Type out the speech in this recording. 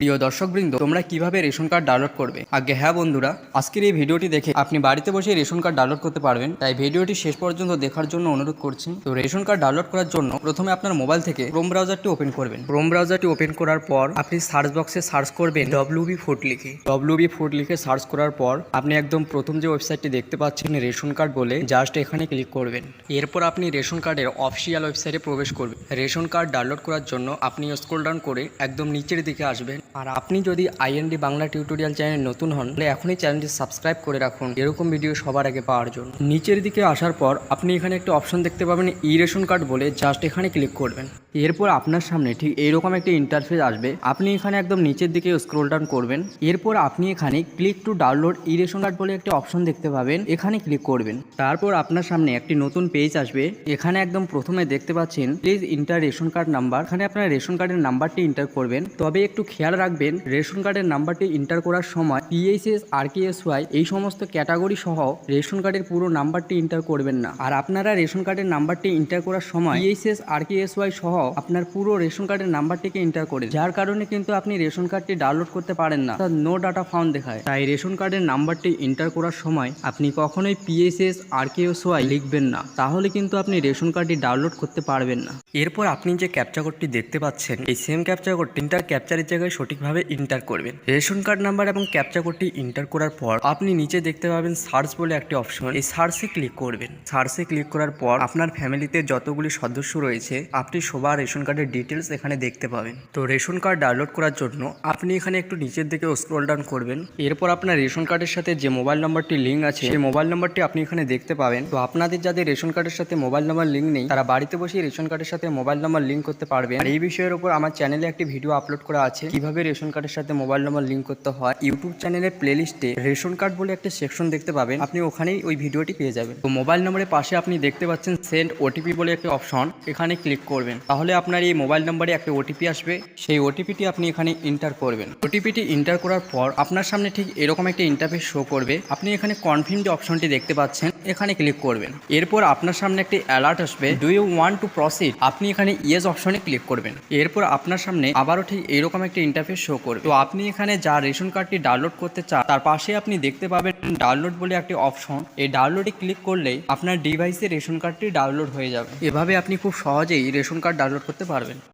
প্রিয় দর্শকবৃন্দ, তোমরা কীভাবে রেশন কার্ড ডাউনলোড করবে? আগে হ্যাঁ বন্ধুরা, আজকের এই ভিডিওটি দেখে আপনি বাড়িতে বসে রেশন কার্ড ডাউনলোড করতে পারবেন। তাই ভিডিওটি শেষ পর্যন্ত দেখার জন্য অনুরোধ করছি। তো রেশন কার্ড ডাউনলোড করার জন্য প্রথমে আপনার মোবাইল থেকে ক্রোম ব্রাউজারটি ওপেন করবেন। ক্রোম ব্রাউজারটি ওপেন করার পর আপনি সার্চ বক্সে সার্চ করবেন ডব্লিউবি ফুড লিখে। ডব্লিউবি ফুড লিখে সার্চ করার পর আপনি একদম প্রথম যে ওয়েবসাইটটি দেখতে পাচ্ছেন, রেশন কার্ড বলে, জাস্ট এখানে ক্লিক করবেন। এরপর আপনি রেশন কার্ডের অফিসিয়াল ওয়েবসাইটে প্রবেশ করবেন। রেশন কার্ড ডাউনলোড করার জন্য আপনি স্ক্রল ডাউন করে একদম নিচের দিকে আসবেন। আর আপনি যদি আইএনডি বাংলা টিউটোরিয়াল চ্যানেল নতুন হন, তাহলে এখনই চ্যানেলটি সাবস্ক্রাইব করে রাখুন। এরকম ভিডিও সবার আগে পাওয়ার জন্য। নিচের দিকে আসার পর আপনি এখানে একটা অপশন দেখতে পাবেন ই রেশন কার্ড বলে জাস্ট এখানে ক্লিক করবেন। এরপর আপনার সামনে ঠিক এইরকম একটা ইন্টারফেস আসবে। আপনি এখানে একদম নিচের দিকে স্ক্রল ডাউন করবেন। এরপর আপনি এখানে click to download e ration card বলে একটা অপশন দেখতে পাবেন। এখানে ক্লিক করবেন। তারপর আপনার সামনে একটি নতুন পেজ আসবে। এখানে একদম প্রথমে দেখতে পাচ্ছেন please enter ration card number এখানে আপনার রেশন কার্ডের নাম্বারটি ইন্টার করবেন। তবে একটু খেয়াল রাখবেন। রেশন কার্ডের নাম্বারটি ইন্টার করার সময় পিএইচএস আর ওয়াই এই সমস্ত ক্যাটাগরি সহ রেশন কার্ডের পুরো নাম্বারটি ইন্টার করবেন না। আর আপনারা রেশন কার্ডের নাম্বারটি ইন্টার করার সময় পিএইচএস আর ওয়াই সহ আপনার পুরো রেশন কার্ডের নাম্বারটিকে ইন্টার করেন যার কারণে কিন্তু আপনি রেশন কার্ডটি ডাউনলোড করতে পারেন না। তার নো ডাটা ফাউন্ড দেখায়। তাই রেশন কার্ডের নাম্বারটি ইন্টার করার সময় আপনি কখনোই পিএসএস আর ওয়াই লিখবেন না। তাহলে কিন্তু আপনি রেশন কার্ডটি ডাউনলোড করতে পারবেন না। এরপর আপনি যে ক্যাপচা কোডটি দেখতে পাচ্ছেন, এই সেম ক্যাপচা কোডটি ইন্টার ক্যাপচারের জায়গায় সঠিকভাবে ইন্টার করবেন। রেশন কার্ড নাম্বার এবং ক্যাপচা কোডটি ইন্টার করার পর আপনি নিচে দেখতে পাবেন সার্চ বলে একটি অপশন এই সার্চে ক্লিক করবেন। সার্চে ক্লিক করার পর আপনার ফ্যামিলিতে যতগুলি সদস্য রয়েছে, আপনি সবার রেশন কার্ডের ডিটেলস এখানে দেখতে পাবেন। তো রেশন কার্ড ডাউনলোড করার জন্য আপনি এখানে একটু নিচের দিকে স্ক্রল ডাউন করবেন। এরপর আপনার রেশন কার্ডের সাথে যে মোবাইল নাম্বারটি লিঙ্ক আছে, সেই মোবাইল নাম্বারটি আপনি এখানে দেখতে পাবেন। তো আপনাদের যাদের রেশন কার্ডের সাথে মোবাইল নাম্বার লিঙ্ক নেই, তারা বাড়িতে বসে রেশন কার্ডের সাথে মোবাইল নাম্বার লিঙ্ক করতে পারবেন। এই বিষয়ের উপর আমার চ্যানেলে একটি ভিডিও আপলোড করা আছে। কীভাবে রেশন কার্ডের সাথে মোবাইল নাম্বার লিঙ্ক করতে হয়, ইউটিউব চ্যানেলের প্লেলিস্টে রেশন কার্ড বলে একটা সেকশন দেখতে পাবেন। আপনি ওখানেই ওই ভিডিওটি পেয়ে যাবেন। তো মোবাইল নম্বরের পাশে আপনি দেখতে পাচ্ছেন সেন্ড ওটিপি বলে একটা অপশন, এখানে ক্লিক করবেন। তাহলে আপনার এই মোবাইল নম্বরে একটা ওটিপি আসবে, সেই ওটিপিটি আপনি এখানে ইন্টার করবেন। ওটিপিটি ইন্টার করার পর আপনার সামনে ঠিক এরকম একটা ইন্টারফেস শো করবে। আপনি এখানে কনফার্ম যে অপশনটি দেখতে পাচ্ছেন, এখানে ক্লিক করবেন। এরপর আপনার সামনে একটি অ্যালার্ট আসবে do you want to proceed আপনি এখানে ইয়েস অপশনে ক্লিক করবেন। এরপর আপনার সামনে আবারও ঠিক এরকম একটা ইন্টারফেস শো করবে। তো আপনি এখানে যা রেশন কার্ডটি ডাউনলোড করতে চান, তার পাশে আপনি দেখতে পাবেন ডাউনলোড বলে একটি অপশন এই ডাউনলোডে ক্লিক করলেই আপনার ডিভাইসে রেশন কার্ডটি ডাউনলোড হয়ে যাবে। এভাবে আপনি খুব সহজেই রেশন কার্ড ডাউনলোড করতে পারবেন।